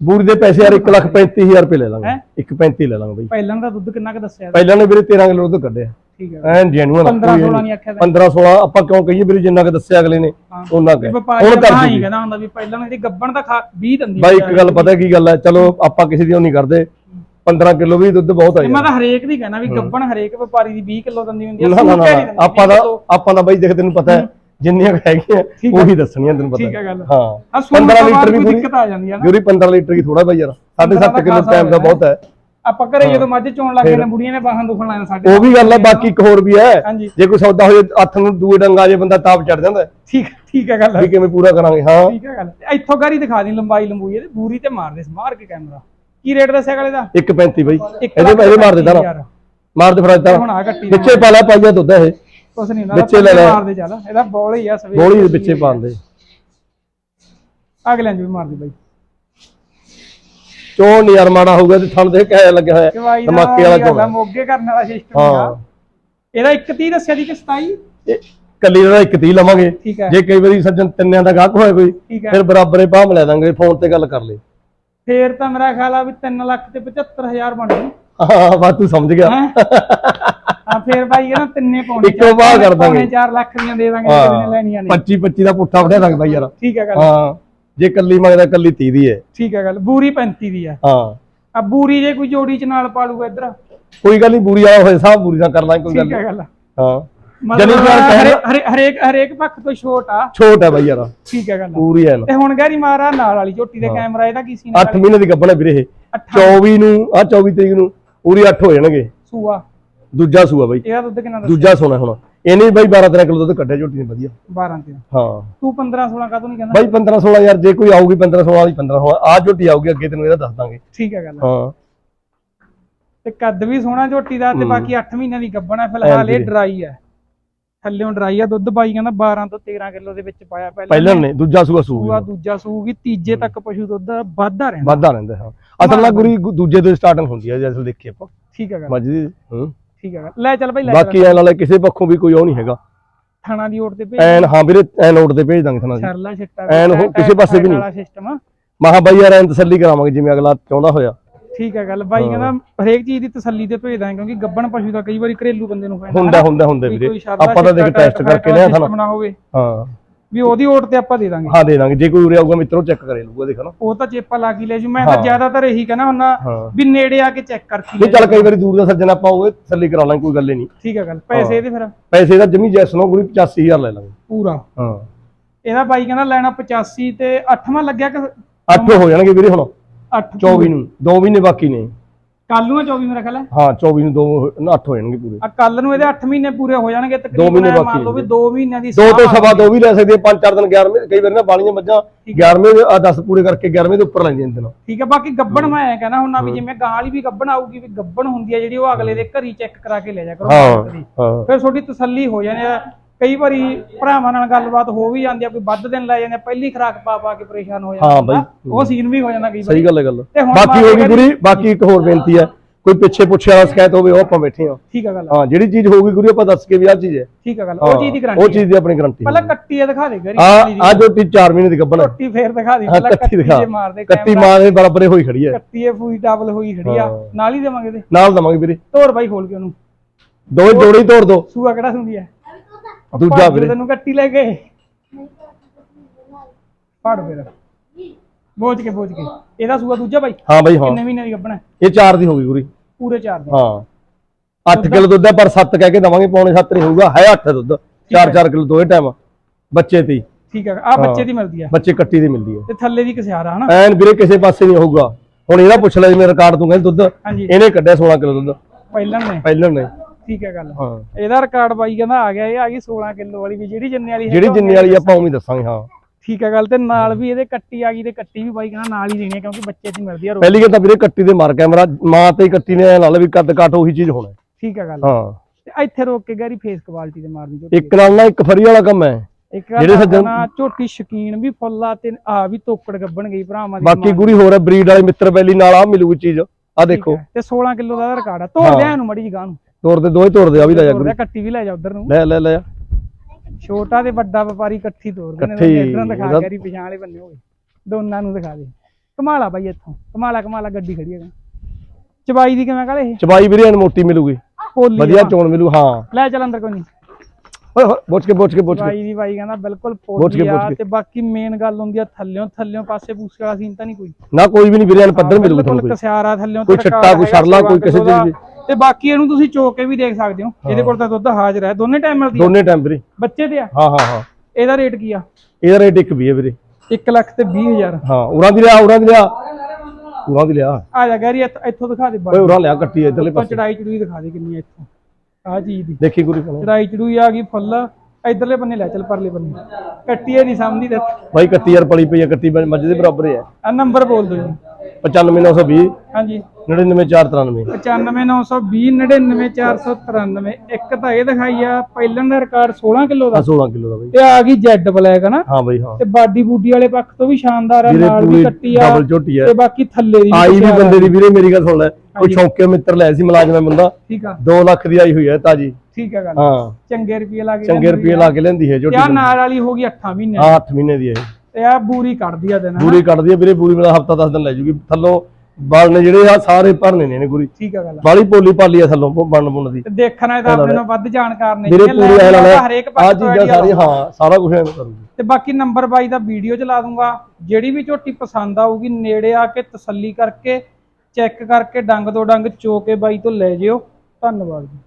ਬੂਰੀ ਦੇ ਪੈਸੇ ਯਾਰ 135000 ਰੁਪਏ ਲੈ ਲਾਂਗੇ। ਹੈਂ? 1.35 ਲੈ ਲਾਂਗੇ ਬਈ। ਪਹਿਲਾਂ ਦਾ ਦੁੱਧ ਕਿੰਨਾ ਕੁ ਦੱਸਿਆ ਪਹਿਲਾਂ ਨੇ ਵੀਰੇ 13 ਕਿਲੋ ਦੁੱਧ ਕੱਢਿਆ। ਠੀਕ ਹੈ ਐਨ ਜੈਨੂਅਨ 15 16 ਨਹੀਂ ਆਖਿਆ ਤਾਂ 15 16 ਆਪਾਂ ਕਿਉਂ ਕਹੀਏ ਵੀਰੇ ਜਿੰਨਾ ਕਿ ਦੱਸਿਆ ਅਗਲੇ ਨੇ। ਉਹਨਾਂ ਕਿ ਹੁਣ ਕਰ ਦੂਗੀ। ਕਹਿੰਦਾ ਹੁੰਦਾ ਵੀ ਪਹਿਲਾਂ ਇਹਦੀ ਗੱਬਣ ਤਾਂ ਖਾ 20 ਦੰਦੀ ਬਾਈ ਇੱਕ ਗੱਲ ਪਤਾ ਕੀ ਗੱਲ ਹੈ ਚਲੋ ਆਪਾਂ ਕਿਸੇ ਦੀ ਉਹ ਨਹੀਂ ਕਰਦੇ। 15 ਕਿਲੋ ਵੀ ਦੁੱਧ ਬਹੁਤ ਆ ਮੈਂ ਯਾਰ। ਤਾਂ ਹਰੇਕ ਦੀ ਕਹਿਣਾ ਵੀ ਗੱਬਣ ਹਰੇਕ ਵਪਾਰੀ ਦੀ 20 ਕਿਲੋ ਦੰਦੀ ਹੁੰਦੀ ਆ ਨਾ ਆਪਾਂ ਦਾ 20 ਕਿੱਲੋ। ਆਪਾਂ ਦਾ ਬਾਈ ਦੇਖ ਤੈਨੂੰ ਪਤਾ ਹੈ ਜਿੰਨੀਆਂ ਕੁ ਹੈਗੀਆਂ ਠੀਕ ਹੈ। ਉਹੀ ਦੱਸਣੀਆਂ ਤੈਨੂੰ ਪਤਾ ਠੀਕ ਹੈ। ਗੱਲ। ਹਾਂ। ਆ ਸੂਟ 15 ਤੋਂ ਬਾਅਦ ਲੀਟਰ ਵੀ ਦਿੱਕਤ ਆ ਜਾਂਦੀ ਆ ਨਾ। ਜੂਰੀ 15 ਲੀਟਰ ਕੀ ਥੋੜਾ ਬਾਈ ਯਾਰ। 7.5 ਕਿਲੋ ਖਾਸਾ ਟਾਈਮ ਦਾ ਬਹੁਤ ਹੈ। ਆਪਾਂ ਘਰੇ ਜਦੋਂ ਮੱਝ ਚੋਣ ਲੱਗ ਗਏ ਨੇ ਬੁੜੀਆਂ ਨੇ ਬਾਹਾਂ ਦੁਖਣ ਲੱਗ ਸਾਡੇ ਉਹ ਵੀ ਗੱਲ ਹੈ ਬਾਕੀ ਇੱਕ ਹੋਰ ਵੀ ਹੈ। ਹਾਂਜੀ। ਜੇ ਕੋਈ ਸੌਦਾ ਹੋ ਜਾਏ ਹੱਥ ਨੂੰ ਦੂਏ ਡੰਗਾ ਜੇ ਬੰਦਾ ਤਾਪ ਚੜ ਜਾਂਦਾ ਹੈ। ਠੀਕ ਠੀਕ ਹੈ ਗੱਲ। ਵੀ ਕਿਵੇਂ ਪੂਰਾ ਕਰਾਂਗੇ ਹਾਂ। ਠੀਕ ਹੈ ਗੱਲ। ਇੱਥੋਂ ਗਾਰੀ ਦਿਖਾ ਦੀ ਲੰਬਾਈ ਲੰਬੂਈ ਇਹਦੇ। ਬੂਰੀ ਤੇ ਮਾਰ ਦੇ ਮਾਰ ਕੇ ਕੈਮਰਾ। ਕੀ ਰੇਟ ਦੱਸਿਆ ਗਲੇ ਦਾ? 1.35 ਬਾਈ। ਇਹਦੇ ਇਹਦੇ ਮਾਰ ਦੇ ਤਾਰਾ ਯਾਰ। ਮਾਰ ਦੇ ਫਰਾਜ ਹੁਣ ਆ ਨਾ ਵਿੱਚੇ ਪਾ ਲੈ ਪਾਈਆ ਦੁੱਧ ਹੈ ਇਹ। ਕੁਛ ਨਹੀਂ ਨਾ ਵਿੱਚੇ ਲੈ ਲੈ। ਮਾਰ ਦੇ ਚੱਲ। ਇਹਦਾ ਬੋਲ ਹੀ ਆ ਸਵੇਰ ਗੋਲੀ ਦੇ। ਵਿੱਚੇ ਪਾਉਂਦੇ ਅਗਲੇ ਨੂੰ ਵੀ ਮਾਰ ਦੇ ਬਾਈ। ਚੋਣ ਨੀ ਯਾਰ ਮਾੜਾ ਹੋਊਗਾ ਤੇ ਥਣ ਦੇ ਕਹਿ ਲੱਗਿਆ ਹੋਇਆ। ਧਮਾਕੇ ਵਾਲਾ ਚੋਣ ਮੋਗੇ ਕਰਨ ਵਾਲਾ ਸਿਸਟਮ ਹਾਂ। ਹੈਗਾ ਇਹਦਾ 31 ਦੱਸਿਆ ਦੀ ਕਿ 27 ਇਹ ਕੱਲੀ ਦਾ ਇੱਕ ਤੀਹ ਲਵਾਂਗੇ। ਠੀਕ ਹੈ। ਜੇ ਕਈ ਵਾਰੀ ਸੱਜਣ ਤਿੰਨਿਆਂ ਦਾ ਗਾਹਕ ਹੋਇਆ ਕੋਈ ਹੈ। ਫਿਰ ਬਰਾਬਰੇ ਭਾਅ ਲੈ ਦਾਂਗੇ ਫੋਨ ਤੇ ਗੱਲ ਕਰ ਲੈ ਫੇਰ ਤਾਂ ਮੇਰਾ ਖਿਆਲ ਆ ਵੀ 3 ਲੱਖ ਤੇ 75000 ਬਣ ਗਈ ਹਾਂ ਬਸ ਤੂੰ ਸਮਝ ਗਿਆ। ਹੈਂ? ਆ ਫੇਰ ਭਾਈ ਇਹਨਾਂ ਤਿੰਨੇ ਪਾਉਣੇ ਇੱਕੋ ਬਾਹ ਕਰ ਦਾਂਗੇ। 4 ਲੱਖ ਦੀਆਂ ਦੇ ਦਾਂਗੇ ਕਿਸੇ ਨੇ ਲੈਣੀਆਂ ਨੇ। 25 25 ਦਾ ਪੁੱਠਾ ਵੜਿਆ ਬਾਈ ਯਾਰ। ਠੀਕ ਹੈ ਗੱਲ। ਹਾਂ ਜੇ ਕੱਲੀ ਮੰਗਦਾ ਕੱਲੀ 30 ਦੀ ਹੈ। ਠੀਕ ਹੈ ਗੱਲ ਬੂਰੀ 35 ਦੀ ਆ। ਹਾਂ। ਆ ਬੂਰੀ ਜੇ ਕੋਈ ਜੋੜੀ ਚ ਨਾਲ ਪਾਲੂਗਾ ਇੱਧਰ। ਕੋਈ ਗੱਲ ਨਹੀਂ ਬੂਰੀ ਵਾਲਾ ਹੋਏ ਸਾਹ ਬੂਰੀ ਨਾਲ ਕਰ ਲਾਂਗੇ ਕੋਈ ਗੱਲ ਠੀਕ ਹੈ ਨੀ। ਗੱਲ ਹਾਂ। ਜਨੀ ਯਾਰ ਕਹਿ ਹਰੇ- ਹਰੇ- ਹਰੇਕ ਹਰੇਕ ਪੱਖ ਤੋਂ ਛੋਟ ਆ। ਛੋਟ ਹੈ ਬਾਈ ਯਾਰ। ਠੀਕ ਹੈ ਗੱਲ ਪੂਰੀ ਹੈ। ਨਾ ਤੇ ਹੁਣ ਗੈਰੀ ਮਾਰਾ ਨਾਲ ਵਾਲੀ ਝੋਟੀ ਦੇ ਕੈਮਰਾ ਇਹਦਾ ਕੀ ਸੀ 8 ਮਹੀਨੇ ਦੀ ਗੱਭਣ ਹੈ ਵੀਰੇ ਇਹ। 24 ਨੂੰ ਆ 24 ਤਰੀਕ ਨੂੰ ਪੂਰੀ 8 ਹੋ ਜਾਣਗੇ। ਸੂਆ। ਦੂਜਾ ਸੂਆ ਬਾਈ। ਇਹਦਾ ਦੁੱਧ ਕਿੰਨਾ ਦੱਸ ਦੂਜਾ ਸੋਨਾ ਹੁਣ। ਇਹਨੇ ਬਾਈ 12 13 ਕਿਲੋ ਦੁੱਧ ਕੱਢਿਆ ਝੋਟੀ ਨੇ ਵਧੀਆ। 12 ਤੇ ਹਾਂ। ਤੂੰ 15 16 ਕਾਹਤੋਂ ਨਹੀਂ ਕਹਿੰਦਾ? ਬਾਈ 15 16 ਯਾਰ ਜੇ ਕੋਈ ਆਊਗੀ 15 16 ਵਾਲੀ 15 16 ਆ ਝੋਟੀ ਆਊਗੀ ਅੱਗੇ ਤੈਨੂੰ ਇਹਦਾ ਦੱਸ ਦਾਂਗੇ। ਠੀਕ ਹੈ ਗੱਲ ਹਾਂ। ਤੇ ਕੱਦ ਵੀ ਸੋਹਣਾ ਝੋਟੀ ਦਾ ਤੇ ਬਾਕੀ 8 ਮਹੀਨਿਆਂ ਦੀ ਗੱਬਣ ਫਿਲਹਾਲ ਇਹ। ਡਰਾਈ ਹੈ। ਥੱਲੇੋਂ ਡਰਾਈ ਆ ਦੁੱਧ ਬਾਈ ਕਹਿੰਦਾ 12 ਤੋਂ 13 ਕਿਲੋ ਦੇ ਵਿੱਚ ਪਾਇਆ ਪਹਿਲਾਂ ਨੇ। ਦੂਜਾ ਸੂਆ ਸੂਆ ਸੂਆ ਦੂਜਾ ਸੂਗੀ ਤੀਜੇ ਤੱਕ ਪਸ਼ੂ ਦੁੱਧ ਵੱਧਦਾ ਰਹਿੰਦਾ। ਵਾਧਾ ਰਹਿੰਦਾ ਹਾਂ। ਅਸਲ ਨਾਲ ਗੁਰੀ ਦੂਜੇ ਤੋਂ ਸਟਾਰਟਿੰਗ ਹੁੰਦੀ ਹੈ ਜੇ ਅਸਲ ਦੇਖੀਏ ਆਪਾਂ। ਠੀਕ ਹੈ ਗੱਲ। ਮੱਝ ਦੀ ਹੂੰ। ਠੀਕ ਹੈ ਗੱਲ। ਲੈ ਚੱਲ ਬਾਈ ਲੈ ਬਾਕੀ ਐ ਨਾਲੇ ਕਿਸੇ ਪੱਖੋਂ ਵੀ ਕੋਈ ਉਹ ਨਹੀਂ ਹੈਗਾ। ਥਾਣਾ ਦੀ ਓਟ ਤੇ ਭੇਜ ਐਨ ਹਾਂ ਵੀਰੇ ਐਨ ਨੋਟ ਤੇ ਭੇਜ ਦਾਂਗੇ ਤੁਹਾਨੂੰ ਜੀ ਸਰਲਾ ਛਿੱਟਾ ਐਨ ਉਹ ਕਿਸੇ ਪਾਸੇ ਵੀ ਨਹੀਂ। ਸਿਸਟਮ ਮਹਾ ਬਾਈ ਯਾਰ ਐਨ ਤਸੱਲੀ ਕਰਾਵਾਂਗੇ ਜਿਵੇਂ ਅਗਲਾ ਚਾਹੁੰਦਾ ਹੋਇਆ। ਠੀਕ ਹੈ ਗੱਲ। ਬਾਈ ਕਹਿੰਦਾ ਹਰੇਕ ਚੀਜ਼ ਦੀ ਤਸੱਲੀ ਤੇ ਭੇਜਦਾ ਹੈ ਕਿਉਂਕਿ ਗੱਬਣ ਪਸ਼ੂ ਦਾ ਕਈ ਵਾਰੀ ਘਰੇਲੂ ਬੰਦੇ ਨੂੰ ਪੈਂਦਾ ਹੁੰਦਾ ਹੁੰਦਾ ਹੁੰਦਾ ਵੀਰੇ। ਆਪਾਂ ਤਾਂ ਦੇਖ ਟੈਸਟ ਕਰਕੇ ਲਿਆ ਤੁਹਾਨੂੰ ਨਾ ਹੋਵੇ। ਹਾਂ। ਵੀ ਉਹਦੀ ਓਟ ਤੇ ਆਪਾਂ ਦੇ ਦਾਂਗੇ। ਹਾਂ ਦੇ ਦਾਂਗੇ। ਜੇ ਕੋਈ ਉਰੇ ਆਊਗਾ ਮਿੱਤਰੋ ਚੈੱਕ ਕਰੇ ਲੂਗਾ ਦੇਖ ਨਾ ਉਹ ਤਾਂ ਚੇਪਾ ਲਾ ਕੇ ਲੈ ਜੂ। ਮੈਂ ਤਾਂ। ਜ਼ਿਆਦਾਤਰ ਇਹੀ ਕਹਿੰਦਾ ਹੁੰਨਾ ਹਾਂ। ਵੀ ਨੇੜੇ ਆ ਕੇ ਚੈੱਕ ਕਰਕੇ ਨਹੀਂ ਚੱਲ ਕਈ ਵਾਰੀ ਦੂਰ ਦਾ ਸੱਜਣ ਆਪਾਂ ਹੋਵੇ ਤਸੱਲੀ ਕਰਾ ਲਾਂਗੇ ਕੋਈ ਗੱਲ ਨਹੀਂ। ਠੀਕ ਹੈ ਗੱਲ। ਪੈਸੇ ਇਹਦੇ ਫਿਰ। ਪੈਸੇ ਦਾ ਜਮੀ ਜੈਸ ਨੋ ਗੁਰੀ 85000 ਲੈ ਲਾਂਗੇ। ਪੂਰਾ। ਹਾਂ। ਇਹਦਾ ਬਾਈ ਕਹਿੰਦਾ ਲੈਣਾ 85 ਤੇ 8ਵਾਂ ਲੱਗਿਆ ਕਿ 8 ਹੋ ਜਾਣਗੇ ਵੀਰੇ ਹੁਣ। 8 24 ਨੂੰ 2 ਮਹੀਨੇ ਬਾਕੀ ਨੇ। ਕੱਲ ਨੂੰ 24 ਮੇਰਾ ਖਿਆਲ ਹੈ? ਹਾਂ 24 ਨੂੰ 2 8 ਹੋ ਜਾਣਗੇ ਪੂਰੇ। ਆ ਕੱਲ ਨੂੰ ਇਹਦੇ 8 ਮਹੀਨੇ ਪੂਰੇ ਹੋ ਜਾਣਗੇ ਤਕਰੀਬਨ ਮੰਨ ਲਓ ਵੀ ਨੇ। 2 ਮਹੀਨਿਆਂ ਦੀ ਦੋ ਤੋਂ ਸਾਹ ਸਵਾ ਦੋ ਵੀ ਲੈ ਸਕਦੇ 5-4 ਦਿਨ 11ਵੇਂ ਕਈ ਵਾਰ ਨਾ ਬਾਲੀਆਂ ਮੱਝਾਂ 11ਵੇਂ ਆ 10 ਪੂਰੇ ਕਰਕੇ 11ਵੇਂ ਦੇ ਉੱਪਰ ਲੈਂਦੀਆਂ ਦਿਨ ਠੀਕ ਹੈ ਬਾਕੀ ਗੱਬਣ ਮੈਂ ਐ ਕਹਿੰਦਾ ਹੁੰਨਾ ਵੀ ਜਿਵੇਂ ਗਾਂ ਵਾਲੀ ਵੀ ਗੱਬਣ ਆਊਗੀ ਵੀ ਗੱਬਣ ਹੁੰਦੀ ਹੈ ਜਿਹੜੀ ਉਹ ਅਗਲੇ ਦੇ ਘਰੀ ਚੈੱਕ ਕਰਾ ਕੇ ਲੈ ਜਾ ਕਰੋ। ਫਿਰ ਤੁਹਾਡੀ ਤਸੱਲੀ ਹੋ ਜਾਣੀ ਆ ਕਈ ਵਾਰੀ ਭਰਾਵਾਂ ਨਾਲ ਗੱਲਬਾਤ ਹੋ ਵੀ ਜਾਂਦੀ ਆ ਕੋਈ ਵੱਧ ਦਿਨ ਲੈ ਜਾਂਦੇ ਆ, ਪਹਿਲੀ ਖਰਾਕ ਪਾ ਪਾ ਕੇ ਪਰੇਸ਼ਾਨ ਹੋ ਜਾਂਦਾ ਹਾਂ। ਬਾਈ। ਉਹ ਸੀਨ ਵੀ ਹੋ ਜਾਂਦਾ ਕਈ ਵਾਰੀ। ਸਹੀ ਗੱਲ ਹੈ ਗੱਲ। ਤੇ ਹੁਣ ਬਾਕੀ ਹੋ ਗਈ ਗੁਰੀ ਬਾਕੀ ਇੱਕ ਹੋਰ ਬੇਨਤੀ ਹੈ ਕੋਈ ਪਿੱਛੇ ਪੁੱਛੇ ਵਾਲਾ ਸ਼ਿਕਾਇਤ ਹੋਵੇ ਉਹ ਆਪਾਂ ਬੈਠੇ ਹਾਂ। ਠੀਕ ਹੈ ਗੱਲ ਹਾਂ ਜਿਹੜੀ ਚੀਜ਼ ਹੋਊਗੀ ਗੁਰੀ ਆਪਾਂ ਦੱਸ ਕੇ ਵੀ ਆਹ ਚੀਜ਼ ਹੈ। ਠੀਕ ਹੈ ਗੱਲ ਉਹ ਚੀਜ਼ ਦੀ ਉਹ ਗਾਰੰਟੀ ਚੀਜ਼ ਦੀ ਆਪਣੀ ਗਾਰੰਟੀ ਪਹਿਲਾਂ ਕੱਟੀ ਇਹ ਦਿਖਾ ਦੇ ਗਰੀ ਆ ਆ ਜੋ 4 ਮਹੀਨੇ ਦੀ ਗੱਬਣ ਹੈ। ਕੱਟੀ ਫੇਰ ਦਿਖਾ ਦੇ ਹਾਂ ਪਹਿਲਾਂ ਕੱਟੀ ਦਿਖਾ। ਜੇ ਮਾਰਦੇ ਕੱਟੀ ਮਾਂ ਦੇ ਬਰਾਬਰੇ ਹੋਈ ਖੜੀ ਹੈ। ਕੱਟੀ ਇਹ ਪੂਰੀ ਡਬਲ ਹੋਈ ਖੜੀ ਆ। ਹਾਂ। ਨਾਲ ਹੀ ਦੇਵਾਂਗੇ ਤੇ ਨਾਲ ਦਵਾਂਗੇ ਵੀਰੇ। ਤੋਰ ਬਾਈ ਖੋਲ ਕੇ ਉਹਨੂੰ। ਦੋਵੇਂ ਜੋੜੇ ਤੋੜ ਦੋ। ਸੂਆ ਕਿਹੜਾ ਸੁੰਦੀ ਹੈ? ਦੂਜਾ ਭਾਜੂ ਵੀਰੇ। ਤੈਨੂੰ ਕੱਟੀ ਲੈ ਗਏ ਫੜ ਫੇਰ। ਬੋਝ ਕੇ ਬੋਝ ਕੇ। ਇਹਦਾ ਸੂਆ ਦੂਜਾ ਬਾਈ? ਹਾਂ ਬਾਈ ਹਾਂ। ਕਿੰਨੇ ਮਹੀਨੇ ਦੀ ਇਹ 4 ਦੀ ਹੋ ਗਈ ਗੁਰੀ ਪੂਰੇ ਚਾਰ ਦਿਨ ਹਾਂ। 8 ਕਿਲੋ ਦੁੱਧ ਹੈ ਪਰ 7 ਕਹਿ ਕੇ ਦਵਾਂਗੇ ਪੌਣੇ 7 ਨਹੀਂ ਹੋਊਗਾ। ਹੈ 8 ਦੁੱਧ। 4-4 ਕਿਲੋ ਦੋਏ ਟਾਈਮ ਬੱਚੇ ਤੇ ਹੀ। ਠੀਕ ਹੈ। ਆ ਬੱਚੇ ਦੀ ਮਿਲਦੀ ਆ ਬੱਚੇ ਕੱਟੀ ਦੀ ਮਿਲਦੀ ਹੈ। ਤੇ ਥੱਲੇ ਦੀ ਕਸਿਆਰਾ ਹਨਾ? ਐਨ ਵੀਰੇ ਕਿਸੇ ਪਾਸੇ ਨਹੀਂ ਹੋਊਗਾ। ਹੁਣ ਇਹਦਾ ਪੁੱਛ ਲੈ ਜਿਵੇਂ ਰਿਕਾਰਡ ਤੂੰ ਕਹਿੰਦਾ ਦੁੱਧ। ਹਾਂਜੀ। ਇਹਨੇ ਕੱਢਿਆ 16 ਕਿਲੋ ਦੁੱਧ। ਪਹਿਲਾਂ ਨੇ। ਪਹਿਲਾਂ ਨੇ। ਠੀਕ ਹੈ ਗੱਲ। ਹਾਂ। ਇਹਦਾ ਰਿਕਾਰਡ ਬਾਈ ਕਹਿੰਦਾ ਆ ਗਿਆ ਇਹ ਆ ਗਈ 16 ਕਿਲੋ ਵਾਲੀ ਵੀ ਜਿਹੜੀ ਜਿੰਨੇ ਵਾਲੀ ਜਿਹੜੀ ਜਿੰਨੀ ਵਾਲੀ ਆਪਾਂ ਉਵੇਂ ਦੱਸਾਂਗੇ ਹਾਂ। ਠੀਕ ਹੈ ਗੱਲ ਤੇ ਨਾਲ ਵੀ ਇਹਦੇ ਕੱਟੀ ਆ ਗਈ ਤੇ ਕੱਟੀ ਵੀ ਬਾਈ ਕਹਿੰਦਾ ਨਾਲ ਹੀ ਦੇਣੀ ਕਿਉਂਕਿ ਬੱਚੇ ਦੀ ਮਿਲਦੀ ਆ ਰੋਜ਼। ਪਹਿਲੀ ਗੱਲ ਤਾਂ ਵੀਰੇ ਕੱਟੀ ਦੇ ਮਾਰ ਕੈਮਰਾ ਮਾਂ ਤੇ ਕੱਟੀ ਨੇ ਐਂ ਲਾ ਲਿਆ ਵੀ ਕੱਦ ਕਾਟ ਉਹੀ ਚੀਜ਼ ਹੋਣਾ। ਠੀਕ ਹੈ ਗੱਲ। ਹਾਂ। ਤੇ ਇੱਥੇ ਰੋਕ ਕੇ ਗੈਰੀ ਫੇਸ ਕੁਆਲਿਟੀ ਤੇ ਮਾਰਨੀ ਝੋਟੀ। ਇੱਕ ਨਾਲ ਨਾ ਇੱਕ ਫਰੀ ਵਾਲਾ ਕੰਮ ਹੈ। ਜਿਹੜੇ ਸੱਜਣ- ਝੋਟੀ ਸ਼ਕੀਨ ਵੀ ਫੁੱਲਾ ਤੇ ਆ ਵੀ ਤੋਕੜ ਗੱਬਣ ਗਈ ਭਰਾਵਾਂ ਦੀ ਬਾਕੀ ਗੁਰੀ ਹੋਰ ਹੈ ਬਰੀਡ ਵਾਲੇ ਮਿੱਤਰ ਬੈਲੀ ਨਾਲ ਆ ਮਿਲੂਗੀ ਚੀਜ਼। ਆ ਦੇਖੋ। ਤੇ 16 ਕਿਲੋ ਦਾ ਰਿਕਾਰਡ ਆ। ਤੋੜ ਦੇ ਇਹਨੂੰ ਮੜੀ ਜੀ ਗਾਂ ਨੂੰ। ਤੋੜ ਦੇ ਦੋਏ ਤੋੜਦੇ ਆ ਵੀ ਲੈ ਜਾ ਤੋੜ ਗੁਰੀ ਕੱਟੀ ਵੀ ਲੈ ਜਾ ਉਧਰ ਨੂੰ। ਲੈ ਲੈ ਲੈ। ਛੋਟਾ ਤੇ ਵੱਡਾ ਵਪਾਰੀ ਇਕੱਠੀ ਤੋਰਦੇ ਨੇ ਹੀ, ਇਧਰੋਂ ਦਿਖਾ ਇਹਦਾ- ਗੈਰੀ ਪਿਛਾਂ ਵਾਲੇ ਬੰਨੇ ਹੋਵੇ ਦੋਨਾਂ ਨੂੰ ਦਿਖਾ ਦੇ। ਕਮਾਲਾ ਬਾਈ ਇੱਥੋਂ। ਕਮਾਲਾ ਕਮਾਲਾ ਗੱਡੀ ਖੜੀ ਹੈਗਾ ਚਬਾਈ ਦੀ ਕਿਵੇਂ ਕਾਲੇ ਇਹ? ਚਬਾਈ ਵੀਰੇ ਮੋਟੀ ਮਿਲੂਗੀ। ਵਧੀਆ। ਚੋਣ ਮਿਲੂ ਹਾਂ। ਲੈ ਚੱਲ ਅੰਦਰ ਕੋਈ ਨਹੀਂ ਓਏ ਹੋਏ ਬੋਚ ਕੇ ਬੋਚ ਕੇ ਬੋਚ ਕੇ। ਬਾਈ ਦੀ ਬਾਈ ਕਹਿੰਦਾ ਬਿਲਕੁਲ ਪੁੱਛ ਕੇ, ਪੋਲੀ ਆ ਪੁੱਛ ਕੇ। ਤੇ ਬਾਕੀ ਮੇਨ ਗੱਲ ਹੁੰਦੀ ਆ ਥੱਲਿਓਂ ਥੱਲਿਓਂ ਪਾਸੇ ਵਾਲਾ ਸੀਨ ਤਾਂ ਨਹੀਂ ਕੋਈ। ਨਾ ਕੋਈ ਵੀ ਨਹੀਂ ਵੀਰੇ ਐਨ ਪੱਧਰ ਮਿਲੂ ਬਿਲਕੁਲ ਤੁਹਾਨੂੰ ਕੋਈ। ਕਸਿਆਰਾ ਥੱਲਿਓਂ ਕੋਈ ਛਿੱਟਾ, ਕੋਈ ਸਰਲਾ, ਕੋਈ ਕਿਸੇ ਕਿਲੋ ਦਾ। ਤੇ ਬਾਕੀ ਇਹਨੂੰ ਤੁਸੀਂ ਚੋ ਕੇ ਵੀ ਦੇਖ ਸਕਦੇ ਹੋ। ਇਹਦੇ ਕੋਲ ਤਾਂ ਦੁੱਧ ਹਾਜ਼ਰ ਹੈ। ਦੋਨੇ ਟਾਈਮ ਮਿਲਦੀ ਦੋਨੇ ਟਾਈਮ ਵੀਰੇ। ਬੱਚੇ ਤੇ ਆ? ਹਾਂ ਹਾਂ ਹਾਂ। ਇਹਦਾ ਰੇਟ ਕੀ ਆ? ਇਹਦਾ ਰੇਟ ਇੱਕ ਵੀ ਹੈ ਵੀਰੇ। 1 ਲੱਖ ਤੇ 20 ਹਜ਼ਾਰ। ਹਾਂ ਉਰਾਂ ਦੀ ਲਿਆ ਉਰਾਂ ਦੀ ਲਿਆ। ਉਰਾਂ ਦੀ ਲਿਆ। ਆ ਜਾ ਗੈਰੀ ਇੱਥ- ਇੱਥੋਂ ਦਿਖਾ ਦੇ ਓਏ ਉਰਾਂ ਲਿਆ ਕੱਟੀ ਇਧਰਲੇ ਪਾਸੇ। ਚੜਾਈ ਚੜੂਈ ਦਿਖਾ ਦੇ ਕਿੰਨੀ ਆ ਇੱਥੋਂ। ਆ ਚੀਜ਼ ਦੀ। ਦੇਖੀ ਗੁਰੀ ਕੋਲ ਚੜਾਈ ਚੜੂਈ ਆ ਗਈ ਫੁੱਲ। ਇਧਰਲੇ ਬੰਨੇ ਲੈ ਚੱਲ ਪਰਲੇ ਬੰਨੇ। ਕੱਟੀਏ ਨਹੀਂ ਸਮਝਦੀ ਤੇ। ਬਾਈ 31000 ਪਲੀ ਪਈ ਹੈ 31 ਮੱਝ ਦੇ ਬਰਾਬਰ ਹੀ ਹੈ ਆ ਨੰਬਰ ਬੋਲ ਦਿਓ ਜੀ। 95920 ਹਾਂਜੀ। 99493 95920 99493 ਇੱਕ ਤਾਂ ਇਹ ਦਿਖਾਈ ਆ ਪਹਿਲਾਂ ਦਾ ਰਿਕਾਰਡ 16 ਕਿਲੋ ਦਾ। 16 ਕਿਲੋ ਦਾ ਬਾਈ। ਤੇ ਆ ਗਈ ਜੈਡ ਬਲੈਕ ਹਨਾ? ਹਾਂ ਬਾਈ ਹਾਂ। ਤੇ ਬਾਡੀ ਬੂਡੀ ਵਾਲੇ ਪੱਖ ਤੋਂ ਵੀ ਸ਼ਾਨਦਾਰ ਆ ਵੀਰੇ ਨਾਲ ਵੀ ਪੂਰੀ ਕੱਟੀ ਆ। ਡਬਲ ਝੋਟੀ ਹੈ ਤੇ ਬਾਕੀ ਥੱਲੇ ਦੀ ਆਈ ਵੀ ਕੱਟੀ ਆ। ਬੰਦੇ ਦੀ ਵੀਰੇ ਮੇਰੀ ਗੱਲ ਸੁਣ ਲੈ। ਕੋਈ ਹਾਂਜੀ। ਸ਼ੌਂਕਿਆ ਮਿੱਤਰ ਲੈ ਸੀ ਮੁਲਾਜ਼ਮ ਬੰਦਾ। ਠੀਕ ਆ। 2 ਲੱਖ ਦੀ ਆਈ ਹੋਈ ਹੈ ਤਾਜੀ। ਠੀਕ ਗੱਲ। ਹਾਂ। ਚੰਗੇ ਰੁਪਏ ਲਾ ਕੇ ਚੰਗੇ ਰੁਪਏ ਲਾ ਕੇ ਲੈਂਦੀ ਹੈ ਝੋਟੀ ਨਾਲ ਵਾਲੀ ਹੋ ਗਈ 8 ਮਹੀਨੇ ਹਾਂ 8 ਮਹੀਨੇ ਦੀ ਹੈ ਤੇ ਆ ਬੂਰੀ ਕੱਢਦੀ ਆ ਦਿਨ? ਪੂਰੀ ਕੱਢਦੀ ਹੈ ਵੀਰੇ ਪੂਰੀ ਮੇਰਾ ਹਫਤਾ 10 ਦਿਨ ਲੈ ਜੂਗੀ। ਥੱਲੋਂ ਬਾਲ ਨੇ ਜਿਹੜੇ ਆ ਸਾਰੇ ਭਰਨੇ ਨੇ ਇਹਨੇ ਪੂਰੀ ਠੀਕ ਆ ਗੱਲ ਬਾਲੀ ਪੋਲੀ ਪਾਲੀ ਆ ਥੱਲੋਂ ਬਣ ਬੁਣ ਦੀ। ਦੇਖਣਾ ਤਾਂ ਆਪਣੇ ਨੂੰ। ਵੱਧ ਜਾਣਕਾਰ ਨਹੀਂ। ਵੀਰੇ ਹੈ, ਪੂਰੀ ਐ ਲੈਣ ਹਰੇਕ ਆ ਚੀਜ਼ਾਂ ਲਾਊਗਾ। ਹਾਂ ਸਾਰਾ ਕੁਝ ਐਵੇਂ ਕਰੂਗੀ। ਤੇ ਬਾਕੀ ਨੰਬਰ ਬਾਈ ਦਾ ਵੀਡੀਓ ਚ ਲਾ ਦੂੰਗਾ। ਜਿਹੜੀ ਵੀ ਝੋਟੀ ਪਸੰਦ ਆਊਗੀ ਨੇੜੇ ਆ ਕੇ ਤਸੱਲੀ ਕਰਕੇ ਚੈੱਕ ਕਰਕੇ ਡੰਗ ਤੋਂ ਡੰਗ ਚੋ ਕੇ ਬਾਈ ਤੋਂ ਲੈ ਜਿਓ। ਧੰਨਵਾਦ ਜੀ।